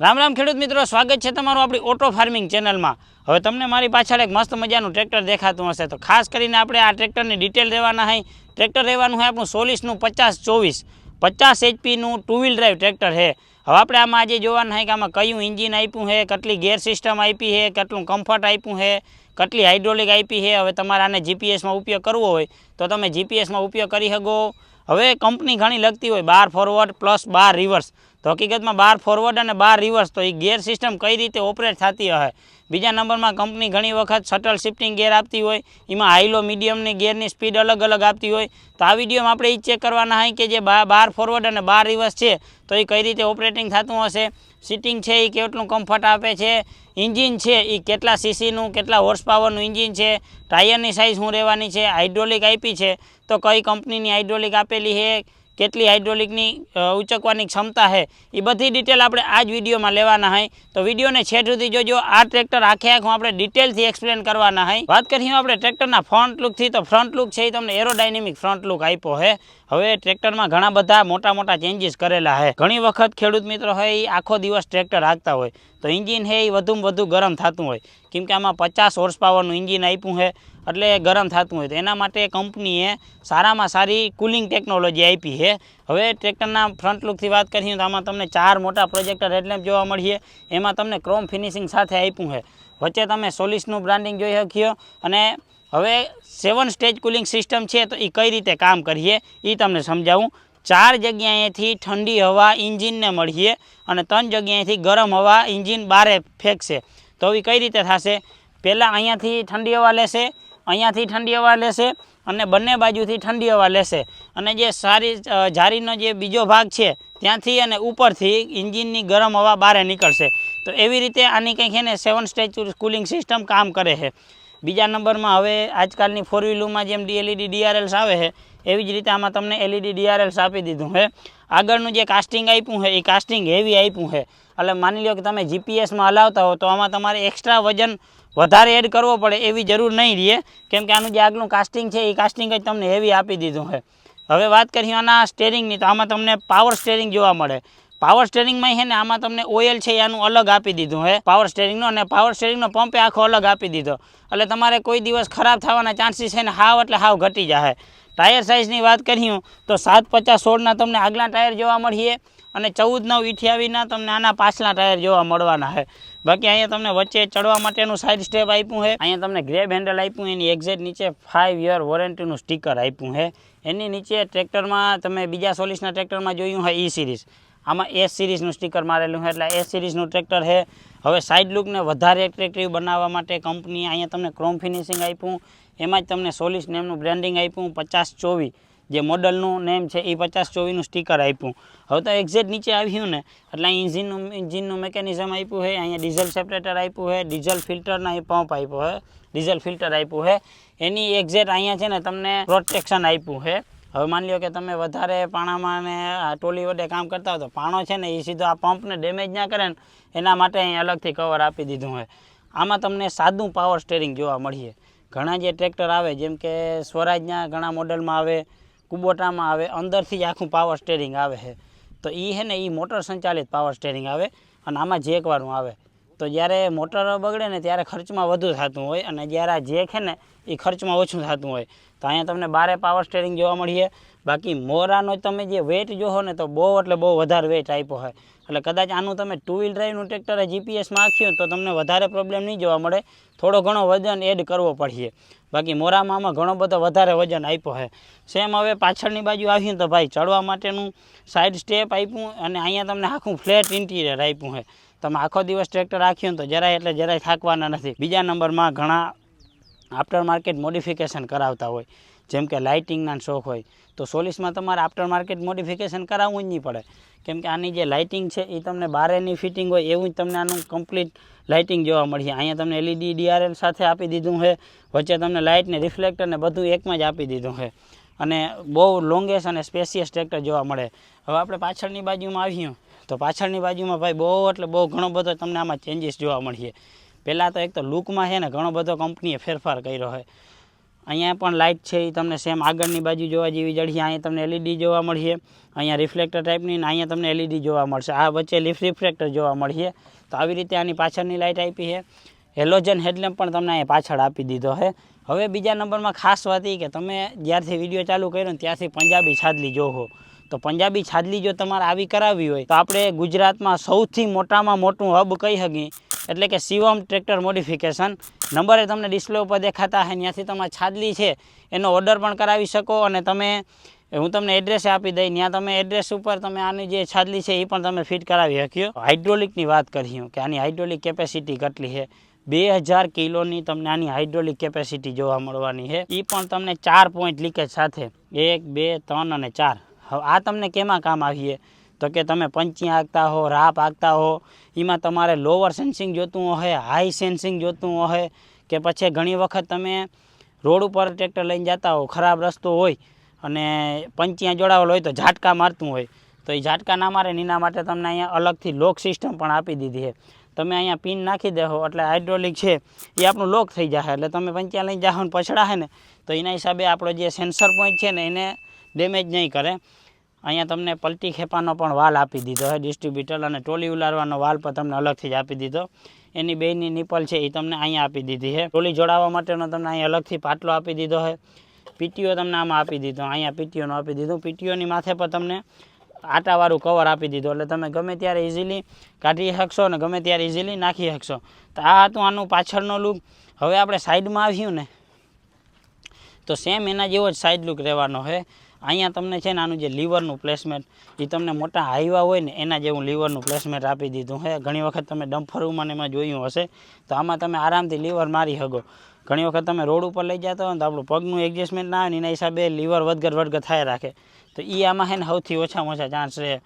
રામ રામ ખેડૂત મિત્રો, સ્વાગત છે તમારું આપણી ઓટો ફાર્મિંગ ચેનલમાં. હવે તમને મારી પાછળ એક મસ્ત મજાનું ટ્રેક્ટર દેખાતું હશે. તો ખાસ કરીને આપણે આ ટ્રેક્ટરની ડિટેલ રહેવાના હોય ટ્રેક્ટર રહેવાનું હોય આપણું સોલીસનું પચાસ ચોવીસ. પચાસ એચપીનું ટુ વ્હીલ ડ્રાઈવ ટ્રેક્ટર છે હવે આપણે આમાં આજે જોવાના હોય કે આમાં કયું ઇન્જિન આપ્યું છે કેટલી ગેર સિસ્ટમ આપી છે કેટલું કમ્ફર્ટ આપ્યું છે કેટલી હાઇડ્રોલિક આપી છે હવે તમારે આને જીપીએસમાં ઉપયોગ કરવો હોય તો તમે જીપીએસમાં ઉપયોગ કરી શકો. હવે કંપની ઘણી લગતી હોય, બાર ફોરવર્ડ પ્લસ બાર રિવર્સ. તો હકીકતમાં બાર ફોરવર્ડ અને બાર રિવર્સ તો એ ગેર સિસ્ટમ કઈ રીતે ઓપરેટ થતી હશે બીજા નંબરમાં કંપની ઘણી વખત શટલ શિફ્ટિંગ ગેર આપતી હોય, એમાં હાઈલો મીડિયમની ગેરની સ્પીડ અલગ અલગ આપતી હોય. તો આ વિડીયોમાં આપણે એ ચેક કરવાના હોય કે જે બાર ફોરવર્ડ અને બાર રિવર્સ છે, તો એ કઈ રીતે ઓપરેટિંગ થતું હશે? સિટિંગ છે એ કેટલું કમ્ફર્ટ આપે છે? ઇન્જિન છે એ કેટલા સીસીનું કેટલા હોર્સ પાવરનું ઇન્જિન છે? ટાયરની સાઇઝ શું રહેવાની છે? હાઇડ્રોલિક આપી છે. તો કઈ કંપનીની હાઇડ્રોલિક આપેલી છે? કેટલી હાઇડ્રોલિકની ઉચકવાની ક્ષમતા છે, એ બધી ડિટેલ આપણે આ જ વિડીયોમાં લેવાના હોય તો વિડીયોને છેડ સુધી જોજો. આ ટ્રેક્ટર આખે આખું આપણે ડિટેલથી એક્સપ્લેન કરવાના હોય વાત કરીએ આપણે ટ્રેક્ટરના ફ્રન્ટ લુકથી તો ફ્રન્ટ લુક છે એ તમને એરોડાયનેમિક ફ્રન્ટ લુક આપ્યો છે હવે ટ્રેક્ટરમાં ઘણા બધા મોટા મોટા ચેન્જીસ કરેલા છે ઘણી વખત ખેડૂત મિત્રો હોય એ આખો દિવસ ટ્રેક્ટર હાંકતા હોય. તો ઇન્જિન છે એ વધુમાં વધુ ગરમ થતું હોય. કેમ કે આમાં પચાસ હોર્સ પાવરનું ઇન્જિન આપ્યું છે એટલે ગરમ થતું હોય તો. એના માટે કંપનીએ સારામાં સારી કુલિંગ ટેકનોલોજી આપી છે. હવે ટ્રેક્ટરના ફ્રન્ટ લુકથી વાત કરીએ તો આમાં તમને ચાર મોટા પ્રોજેક્ટર હેડલેમ્પ જોવા મળીએ. એમાં તમને ક્રોમ ફિનિશિંગ સાથે આપ્યું છે. વચ્ચે તમે સોલિસનું બ્રાન્ડિંગ જોઈ શક્યો અને હવે સેવન સ્ટેજ કુલિંગ સિસ્ટમ છે તો એ કઈ રીતે કામ કરીએ એ તમને સમજાવું. ચાર જગ્યાએથી ઠંડી હવા ઇન્જિનને મળીએ અને ત્રણ જગ્યાએથી ગરમ હવા ઇન્જિન બારે ફેંકશે. તો એ કઈ રીતે થશે? પહેલાં અહીંયાથી ઠંડી હવા લેશે અહીંયાથી ઠંડી હવા લેશે અને બંને બાજુથી ઠંડી હવા લેશે. અને જે સારી જારીનો જે બીજો ભાગ છે, ત્યાંથી અને ઉપરથી ઇન્જિનની ગરમ હવા બહાર નીકળશે. તો એવી રીતે આની કંઈક છે ને સેવન સ્ટેજ કુલિંગ સિસ્ટમ કામ કરે છે. બીજા નંબરમાં હવે આજકાલની ફોર વ્હીલરમાં જેમ ડીએલઈડી ડીઆરએલ્સ આવે છે, એવી જ રીતે આમાં તમને એલઈડી ડીઆરએલ્સ આપી દીધું છે. આગળનું જે કાસ્ટિંગ આપ્યું છે, એ કાસ્ટિંગ હેવી આપ્યું છે. એટલે માની લો કે તમે જીપીએસમાં હલાવતા હો તો આમાં તમારે એક્સ્ટ્રા વજન વધારે એડ કરવો પડે એવી જરૂર નહીં રહે. કેમ કે આનું જે આગલું કાસ્ટિંગ છે, એ કાસ્ટિંગ જ તમને હેવી આપી દીધું છે. હવે વાત કરીએ આના સ્ટેરિંગની તો આમાં તમને પાવર સ્ટેરિંગ જોવા મળે. પાવર સ્ટેરિંગમાં છે ને, આમાં તમને ઓઇલ છે, એ આનું અલગ આપી દીધું હે પાવર સ્ટેરિંગનો અને પાવર સ્ટેરિંગનો પંપે આખો અલગ આપી દીધો. એટલે તમારે કોઈ દિવસ ખરાબ થવાના ચાન્સીસ છે ને, હાવ એટલે હાવ ઘટી જાય ટાયર સાઇઝની વાત કરીએ તો સાત પચાસ સોળના તમને આગલા ટાયર જોવા મળીએ. અને ચૌદ નવ ઇઠ્યાવીના તમને આના પાછલા ટાયર જોવા મળવાના છે. બાકી અહીંયા તમને વચ્ચે ચડવા માટેનું સાઇડ સ્ટેપ આપ્યું છે. અહીંયા તમને ગ્રેબ હેન્ડલ આપ્યું એની એક્ઝેક્ટ નીચે ફાઇવ યર વોરંટીનું સ્ટીકર આપ્યું છે. એની નીચે ટ્રેક્ટરમાં તમે બીજા સોલિસના ટ્રેક્ટરમાં જોયું હોય ઈ સિરીઝ આમાં એસ સિરીઝનું સ્ટીકર મારેલું છે, એટલે એસ સિરીઝનું ટ્રેક્ટર છે. હવે સાઇડ લુકને વધારે એટ્રેક્ટિવ બનાવવા માટે કંપની અહીંયા તમને ક્રોમ ફિનિશિંગ આપ્યું. એમાં જ તમને સોલિસ નેમનું બ્રાન્ડિંગ આપ્યું, પચાસ ચોવીસ. જે મોડલનું નેમ છે, એ પચાસ ચોવીસનું સ્ટીકર આપ્યું. હવે તો એક્ઝેટ નીચે આવ્યું ને, એટલે અહીં ઇન્જિનનું ઇન્જિનનું મેકેનિઝમ આપ્યું છે, અહીંયા ડીઝલ સેપરેટર આપ્યું છે ડીઝલ ફિલ્ટરના એ પંપ આપ્યો છે ડીઝલ ફિલ્ટર આપ્યું છે. એની એક્ઝેટ અહીંયા છે ને, તમને પ્રોટેક્શન આપ્યું છે. હવે માની લો કે તમે વધારે પાણામાં ને આ ટોલી વડે કામ કરતા હો તો પાણો છે ને, એ સીધો આ પંપને ડેમેજ ના કરે ને, એના માટે અહીં અલગથી કવર આપી દીધું હોય આમાં તમને સાદું પાવર સ્ટેરિંગ જોવા મળીએ. ઘણા જે ટ્રેક્ટર આવે, જેમ કે સ્વરાજના ઘણા મોડલમાં આવે કુબોટામાં આવે, અંદરથી જ આખું પાવર સ્ટેરિંગ આવે છે. તો એ છે ને એ મોટર સંચાલિત પાવર સ્ટેરિંગ આવે અને આમાં જેકવાળું આવે. તો જ્યારે મોટર બગડે ને ત્યારે ખર્ચમાં વધુ થતું હોય અને જ્યારે આ જેક છે ને એ ખર્ચમાં ઓછું થતું હોય. તો અહીંયા તમને બારે પાવર સ્ટેરિંગ જોવા મળીએ. બાકી મોરાનો તમે જે વેટ જોહો ને તો બહુ એટલે બહુ વધારે વેટ આપ્યો હોય. એટલે કદાચ આનું તમે ટુ વ્હીલ ડ્રાઈવનું ટ્રેક્ટર જીપીએસમાં આખ્યું તો તમને વધારે પ્રોબ્લેમ નહીં જોવા મળે. થોડો ઘણો વજન એડ કરવો પડશે. બાકી મોરામાં ઘણો બધો વધારે વજન આપ્યો છે. સેમ હવે પાછળની બાજુ આવ્યું તો ભાઈ ચડવા માટેનું સાઈડ સ્ટેપ આપ્યું અને અહીંયા તમને આખું ફ્લેટ ઇન્ટિરિયર આપ્યું છે. તમે આખો દિવસ ટ્રેક્ટર રાખ્યું તો જરાય એટલે જરાય થાકવાના નથી. બીજા નંબરમાં ઘણા આફ્ટર માર્કેટ મોડિફિકેશન કરાવતા હોય. જેમ કે લાઇટિંગના શોખ હોય, તો સોલિસમાં તમારે આફ્ટર માર્કેટ મોડિફિકેશન કરાવવું જ નહીં પડે. કેમ કે આની જે લાઇટિંગ છે એ તમને બારેની ફિટિંગ હોય, એવું જ તમને આનું કમ્પ્લીટ લાઇટિંગ જોવા મળશે. અહીંયા તમને એલઈડી ડીઆરએલ સાથે આપી દીધું છે, વચ્ચે તમને લાઇટને રિફ્લેક્ટરને બધું એકમાં જ આપી દીધું છે. અને બહુ લોંગેસ્ટ અને સ્પેશિયસ ટ્રેક્ટર જોવા મળે. હવે આપણે પાછળની બાજુમાં આવ્યું તો પાછળની બાજુમાં ભાઈ બહુ, એટલે બહુ ઘણો બધો તમને આમાં ચેન્જીસ જોવા મળીએ પહેલાં તો એક તો લુકમાં છે ને, ઘણો બધો કંપનીએ ફેરફાર કર્યો છે. અહીંયા પણ લાઇટ છે એ તમને સેમ આગળની બાજુ જોવા જેવી જડશે અહીંયા તમને એલઈડી જોવા મળશે, અહીંયા રિફ્લેક્ટર ટાઈપની ને અહીંયા તમને એલઈડી જોવા મળશે. આ વચ્ચે લિફ રિફ્લેક્ટર જોવા મળશે. તો આવી રીતે આની પાછળની લાઇટ આપી છે. હેલોજન હેડલેમ્પ પણ તમને અહીંયા પાછળ આપી દીધો છે. હવે બીજા નંબરમાં ખાસ વાત એ કે તમે જ્યારથી વીડિયો ચાલુ કર્યો ને ત્યારથી પંજાબી છાદલી જોવો. તો પંજાબી છાદલી જો તમારે આવી કરાવવી હોય, તો આપણે ગુજરાતમાં સૌથી મોટામાં મોટું હબ કહી શકીએ? એટલે કે શિવમ ટ્રેક્ટર મોડિફિકેશન. નંબરે તમને ડિસ્પ્લે ઉપર દેખાતા હોય ત્યાંથી તમારે છાદલી છે, એનો ઓર્ડર પણ કરાવી શકો અને તમે, હું તમને એડ્રેસ આપી દઈ, ત્યાં તમે એડ્રેસ ઉપર તમે આની જે છાદલી છે એ પણ તમે ફિટ કરાવી શક્યો હાઇડ્રોલિકની વાત કરીએ કે આની હાઇડ્રોલિક કેપેસિટી કેટલી છે બે હજાર કિલોની તમને આની હાઇડ્રોલિક કેપેસિટી જોવા મળવાની છે એ પણ તમને ચાર પોઈન્ટ લીકેજ સાથે, એક, બે, ત્રણ અને ચાર. હવે આ તમને કેમાં કામ આવીએ? તો કે તમે પંચી હાંકતા હો, રાપ હાંકતા હો, એમાં તમારે લોઅર સેન્સિંગ જોતું હોય હાઈ સેન્સિંગ જોતું હોય કે પછી ઘણી વખત તમે રોડ ઉપર ટ્રેક્ટર લઈને જતા હો, ખરાબ રસ્તો હોય અને પંચિયા જોડાવેલો હોય તો ઝાટકા મારતું હોય, તો એ ઝાટકા ના મારે એના માટે તમને અહીંયા અલગથી લોક સિસ્ટમ પણ આપી દીધી છે. તમે અહીંયા પિન નાખી દેહો, એટલે હાઇડ્રોલિક છે, એ આપણું લોક થઈ જશે એટલે તમે પંચિયા લઈને જાઓ ને પછડાશે ને, તો એના હિસાબે આપણો જે સેન્સર પોઈન્ટ છે ને, એને ડેમેજ નહીં કરે. અહીંયા તમને પલટી ખેપાનો પણ વાલ આપી દીધો છે ડિસ્ટ્રીબ્યુટર અને ટોલી ઉલારવાનો વાલ પણ તમને અલગથી જ આપી દીધો. એની બેની નિપલ છે એ તમને અહીંયા આપી દીધી છે ટોલી જોડાવા માટેનો તમને અહીંયા અલગથી પાટલો આપી દીધો છે પીટીઓ તમને આમાં આપી દીધો, અહીંયા પીટીઓનો આપી દીધું. પીટીઓની માથે પર તમને આટાવાળું કવર આપી દીધું. એટલે તમે ગમે ત્યારે ઇઝીલી કાઢી શકશો ને ગમે ત્યારે ઇઝીલી નાખી શકશો. તો આ હતું આનું પાછળનો લુક હવે આપણે સાઈડમાં આવ્યું ને, તો સેમ એના જેવો જ સાઈડ લુક રહેવાનો છે અહીંયા તમને છે ને આનું જે લીવરનું પ્લેસમેન્ટ એ તમને મોટા હાઈવા હોય ને, એના જેવું લીવરનું પ્લેસમેન્ટ આપી દીધું. છે ઘણી વખત તમે ડમ્ફરમાં એમાં જોયું હશે, તો આમાં તમે આરામથી લીવર મારી શકો. ઘણી વખત તમે રોડ ઉપર લઈ જતા હોય તો આપણું પગનું એડજસ્ટમેન્ટ ના આવે ને, એના હિસાબે લીવર વધઘટ વધઘટ થાય રાખે. તો એ આમાં છે ને સૌથી ઓછામાં ઓછા ચાન્સ રહે.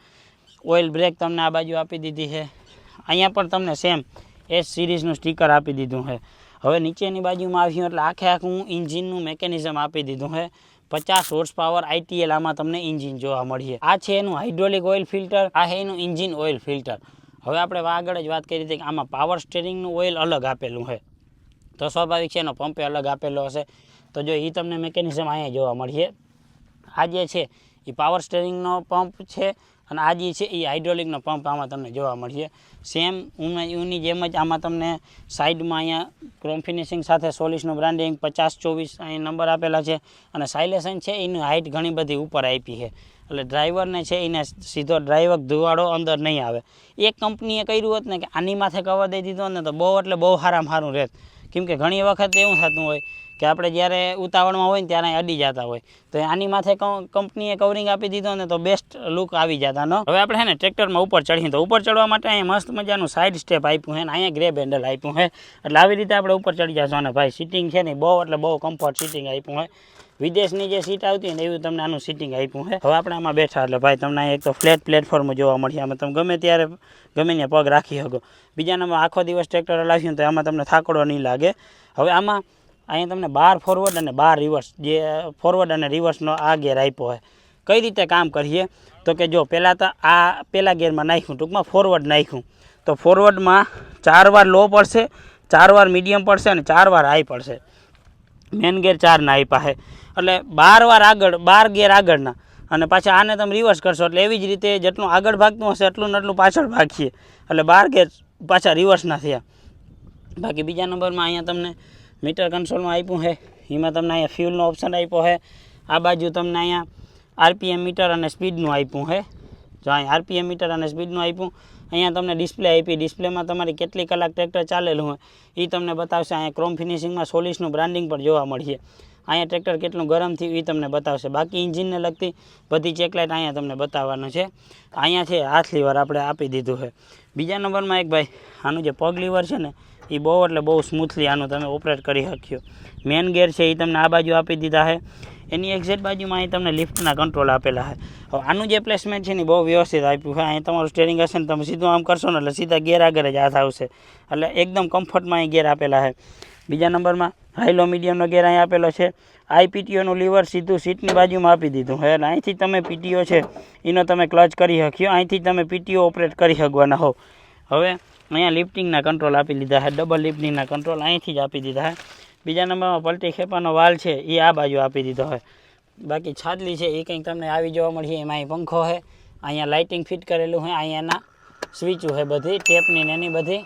ઓઇલ બ્રેક તમને આ બાજુ આપી દીધી છે. અહીંયા પણ તમને સેમ એસ સિરીઝનું સ્ટીકર આપી દીધું છે. હવે નીચેની બાજુમાં આવ્યું એટલે આખે આખું ઇન્જિનનું મેકેનિઝમ આપી દીધું છે. પચાસ હોર્સ પાવર આઈટીએલ આમાં તમને ઇન્જિન જોવા મળીએ આ છે એનું હાઇડ્રોલિક ઓઇલ ફિલ્ટર આ છે એનું ઇન્જિન ઓઇલ ફિલ્ટર હવે આપણે આગળ જ વાત કરી હતી કે આમાં પાવર સ્ટેરિંગનું ઓઇલ અલગ આપેલું છે. તો સ્વાભાવિક છે એનો પંપે અલગ આપેલો હશે. તો જો એ તમને મેકેનિઝમ અહીંયા જોવા મળીએ આ જે છે એ પાવર સ્ટેરિંગનો પંપ છે. અને આ જે છે એ હાઇડ્રોલિકનો પંપ આમાં તમને જોવા મળશે. સેમ ઉની જેમ જ આમાં તમને સાઈડમાં અહીંયા ક્રોમ ફિનિશિંગ સાથે સોલિસનું બ્રાન્ડિંગ પચાસ, ચોવીસ અહીં નંબર આપેલા છે. અને સાયલેશન છે એની હાઇટ ઘણી બધી ઉપર આપી છે. એટલે ડ્રાઈવરને છે એને સીધો ડ્રાઈવર ધુવાડો અંદર નહીં આવે. એક કંપનીએ કર્યું હોત ને કે આની માથે કવર દઈ દીધો ને તો બહુ એટલે બહુ સારામાં સારું રહેત. કેમ કે ઘણી વખત એવું થતું હોય કે આપણે જ્યારે ઉતાવળમાં હોય ને ત્યારે અડી જતા હોય. તો આની માથે કંપનીએ કવરિંગ આપી દીધો ને તો બેસ્ટ લુક આવી જતા નો હવે આપણે છે ને ટ્રેક્ટરમાં ઉપર ચડીએ તો ઉપર ચડવા માટે અહીંયા મસ્ત મજાનું સાઈડ સ્ટેપ આપ્યું છે ને, અહીંયા ગ્રેબ હેન્ડલ આપ્યું છે એટલે આવી રીતે આપણે ઉપર ચડી જશું. અને ભાઈ સીટિંગ છે ને બહુ, એટલે બહુ કમ્ફર્ટ સીટિંગ આપ્યું છે વિદેશની જે સીટ આવતી ને એવું તમને આનું સીટિંગ આપ્યું છે હવે આપણે આમાં બેઠા, એટલે ભાઈ તમને એક તો ફ્લેટ પ્લેટફોર્મ જોવા મળી આમાં તમે ગમે ત્યારે, ગમે ત્યાં પગ રાખી શકો. બીજા નંબર આખો દિવસ ટ્રેક્ટર હલાવ્યું તો આમાં તમને થાકડો નહીં લાગે. હવે આમાં અહીંયા તમને બાર ફોરવર્ડ અને બાર રિવર્સ જે ફોરવર્ડ અને રિવર્સનો આ ગેર આપ્યો હોય. કઈ રીતે કામ કરીએ? તો કે જો પહેલાં તો આ પહેલાં ગેરમાં નાખ્યું, ટૂંકમાં ફોરવર્ડ નાખ્યું. તો ફોરવર્ડમાં ચાર વાર લો પડશે, ચાર વાર મીડિયમ પડશે અને ચાર વાર હાઈ પડશે. મેન ગેર ચારના આપ્યા છે. એટલે બાર વાર આગળ, બાર ગેર આગળના. અને પાછા આને તમે રિવર્સ કરશો, એટલે એવી જ રીતે જેટલું આગળ ભાગતું હશે, એટલું ને એટલું પાછળ ભાગીએ. એટલે બાર ગેર પાછા રિવર્સના થયા. બાકી બીજા નંબરમાં અહીંયા તમને મીટર કન્સોલમાં આપ્યું છે. એમાં તમને અહીંયા ફ્યુલનો ઓપ્શન આપ્યો છે. આ બાજુ તમને અહીંયા આરપીએમ મીટર અને સ્પીડનું આપ્યું છે. જો અહીંયા આરપીએમ મીટર અને સ્પીડનું આપ્યું, અહીંયા તમને ડિસ્પ્લે આપી. ડિસ્પ્લેમાં તમારી કેટલી કલાક ટ્રેક્ટર ચાલેલું હોય એ તમને બતાવશે. અહીંયા ક્રોમ ફિનિશિંગમાં સોલિસનું બ્રાન્ડિંગ પણ જોવા મળશે. અહીંયા ટ્રેક્ટર કેટલું ગરમ થયું એ તમને બતાવશે. બાકી ઇન્જિનને લગતી બધી ચેકલાઇટ અહીંયા તમને બતાવવાનું છે. અહીંયા છે હાથ લીવર આપણે આપી દીધું છે. બીજા નંબરમાં એક ભાઈ, આનું જે પગ લીવર છે ને એ બહુ એટલે બહુ સ્મૂથલી આનું તમે ઓપરેટ કરી શક્યો. મેન ગેર છે એ તમને આ બાજુ આપી દીધા છે. એની એક્ઝેક્ટ બાજુમાં અહીં તમને લિફ્ટના કંટ્રોલ આપેલા છે. હવે આનું જે પ્લેસમેન્ટ છે ને બહુ વ્યવસ્થિત આપ્યું છે. અહીં તમારું સ્ટેરિંગ હશે ને તમે સીધું આમ કરશો ને એટલે સીધા ગેર આગળ જ હાથ આવશે. એટલે એકદમ કમ્ફર્ટમાં અહીં ગેર આપેલા છે. બીજા નંબરમાં હાઈ લો મીડિયમનો ગેર અહીં આપેલો છે. આઈ પીટીઓનું લીવર સીધું સીટની બાજુમાં આપી દીધું. છે એટલે અહીંથી તમે પીટીઓ છે, એનો તમે ક્લચ કરી શક્યો અહીંથી તમે પીટીઓ ઓપરેટ કરી શકવાના હો. હવે અહીંયા લિફ્ટિંગના કંટ્રોલ આપી લીધા છે ડબલ લિફ્ટિંગના કંટ્રોલ અહીંથી જ આપી દીધા છે બીજા નંબરમાં પલટી ખેપાનો વાલ છે, એ આ બાજુ આપી દીધો હોય બાકી છાદલી છે, એ કંઈક તમને આવી જોવા મળશે, એમાં અહીં પંખો છે અહીંયા લાઇટિંગ ફિટ કરેલું છે અહીંયાના સ્વિચો છે બધી, ટેપની ને એની બધી.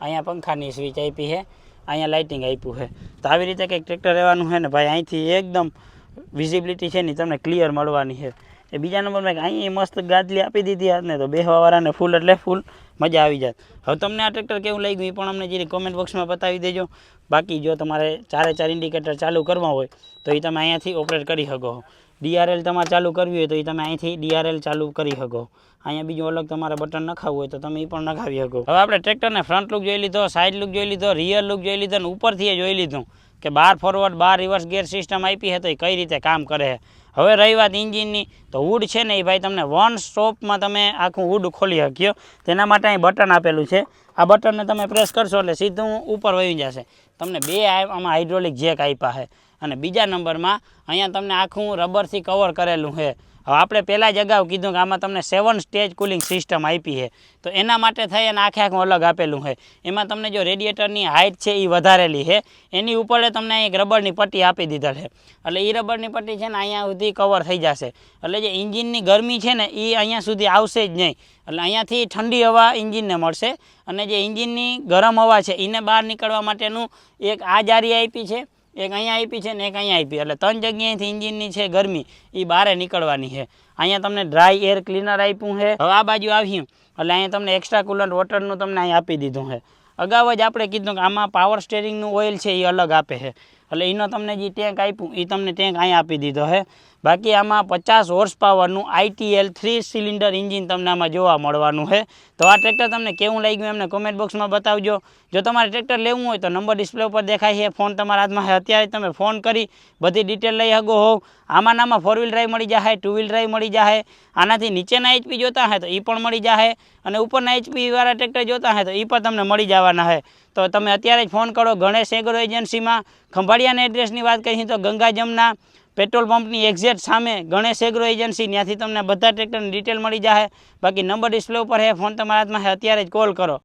અહીંયા પંખાની સ્વિચ આપી છે અહીંયા લાઇટિંગ આપ્યું છે. તો આવી રીતે કંઈક ટ્રેક્ટર રહેવાનું છે ને ભાઈ, અહીંથી એકદમ વિઝિબિલિટી છે ને તમને ક્લિયર મળવાની છે. એ બીજા નંબરમાં એક અહીં મસ્ત ગાદલી આપી દીધી હાથને, તો બેહવાવાળાને ફૂલ એટલે ફૂલ મજા આવી જાય. હવે તમને આ ટ્રેક્ટર કેવું લાગ્યું એ પણ અમને જે કોમેન્ટ બોક્સમાં બતાવી દેજો. બાકી જો તમારે ચારે ચાર ઇન્ડિકેટર ચાલુ કરવા હોય, તો એ તમે અહીંયાથી ઓપરેટ કરી શકો ડીઆરએલ તમારે ચાલુ કરવી હોય તો એ તમે અહીંથી ડીઆરએલ ચાલુ કરી શકો. અહીંયા બીજું અલગ તમારે બટન નખાવવું હોય તો તમે એ પણ નખાવી શકો. હવે આપણે ટ્રેક્ટરને ફ્રન્ટ લુક જોઈ લીધો સાઈડ લુક જોઈ લીધો રિયર લુક જોઈ લીધો અને ઉપરથી એ જોઈ લીધું કે બાર ફોરવર્ડ બાર રિવર્સ ગેર સિસ્ટમ આપી છે તો એ કઈ રીતે કામ કરે છે. હવે રહી વાત ઇન્જિનની તો વુડ છે ને એ ભાઈ તમને વન સ્ટોપમાં તમે આખું વુડ ખોલી શક્યો તેના માટે અહીં બટન આપેલું છે. આ બટનને તમે પ્રેસ કરશો એટલે સીધું ઉપર વહી જશે. તમને બે આમાં હાઇડ્રોલિક જેક આપ્યા છે. અને બીજા નંબરમાં અહીંયા તમને આખું રબરથી કવર કરેલું છે. હવે આપણે પહેલાં જ અગાઉ કીધું કે આમાં તમને સેવન સ્ટેજ કુલિંગ સિસ્ટમ આપી છે. તો એના માટે થઈ અને આખે આખું અલગ આપેલું છે. એમાં તમને જો રેડિએટરની હાઇટ છે એ વધારેલી છે. એની ઉપર તમને એક રબરની પટ્ટી આપી દીધેલ છે. એટલે એ રબરની પટ્ટી છે ને અહીંયા સુધી કવર થઈ જશે. એટલે જે ઇન્જિનની ગરમી છે ને એ અહીંયા સુધી આવશે જ નહીં. એટલે અહીંયાથી ઠંડી હવા ઇન્જિનને મળશે. અને જે ઇન્જિનની ગરમ હવા છે એને બહાર નીકળવા માટેનું એક આ જારી આપી છે. એક અહીંયા આપી છે ને એક અહીંયા આપી એટલે ત્રણ જગ્યાએથી ઇન્જિનની છે ગરમી. એ બહાર નીકળવાની છે. અહીંયા તમને ડ્રાય એર ક્લીનર આપ્યું છે. હવે આ બાજુ આવ્યું એટલે અહીંયા તમને એક્સ્ટ્રા કુલન્ટ વોટરનું તમને અહીંયા આપી દીધું છે. અગાઉ જ આપણે કીધું કે આમાં પાવર સ્ટેરિંગનું ઓઇલ છે એ અલગ આપે છે. એટલે એનો તમને જે ટેન્ક આપ્યું એ તમને ટેન્ક અહીંયા આપી દીધો છે. બાકી આમાં પચાસ હોર્સ પાવરનું આઈટીએલ થ્રી સિલિન્ડર ઇન્જિન તમને આમાં જોવા મળવાનું છે. તો આ ટ્રેક્ટર તમને કેવું લાગ્યું એમને કોમેન્ટ બોક્સમાં બતાવજો. જો તમારે ટ્રેક્ટર લેવું હોય તો નંબર ડિસ્પ્લે ઉપર દેખાય છે ફોન તમારા હાથમાં અત્યારે તમે ફોન કરી બધી ડિટેલ લઈ શકો હોવ. આમાં ફોર વ્હીલ ડ્રાઈવ મળી જાય ટુ વ્હીલ ડ્રાઈવ મળી જાય આનાથી નીચેના એચપી જોતા હોય તો એ પણ મળી જાય અને ઉપરના એચપીવાળા ટ્રેક્ટર જોતા હોય તો એ પણ તમને મળી જવાના છે તો તમે અત્યારે જ ફોન કરો ગણેશ એગ્રો એજન્સીમાં ખંભાળિયાના એડ્રેસની વાત કરીએ તો ગંગા જમના. પેટ્રોલ પંપની એક્ઝેક્ટ સામે ગણેશ એગ્રો એજન્સી. ત્યાંથી તમને બધા ટ્રેક્ટરની ડિટેલ મળી જાય બાકી નંબર ડિસ્પ્લે ઉપર છે ફોન તમારા હાથમાં છે અત્યારે જ કોલ કરો.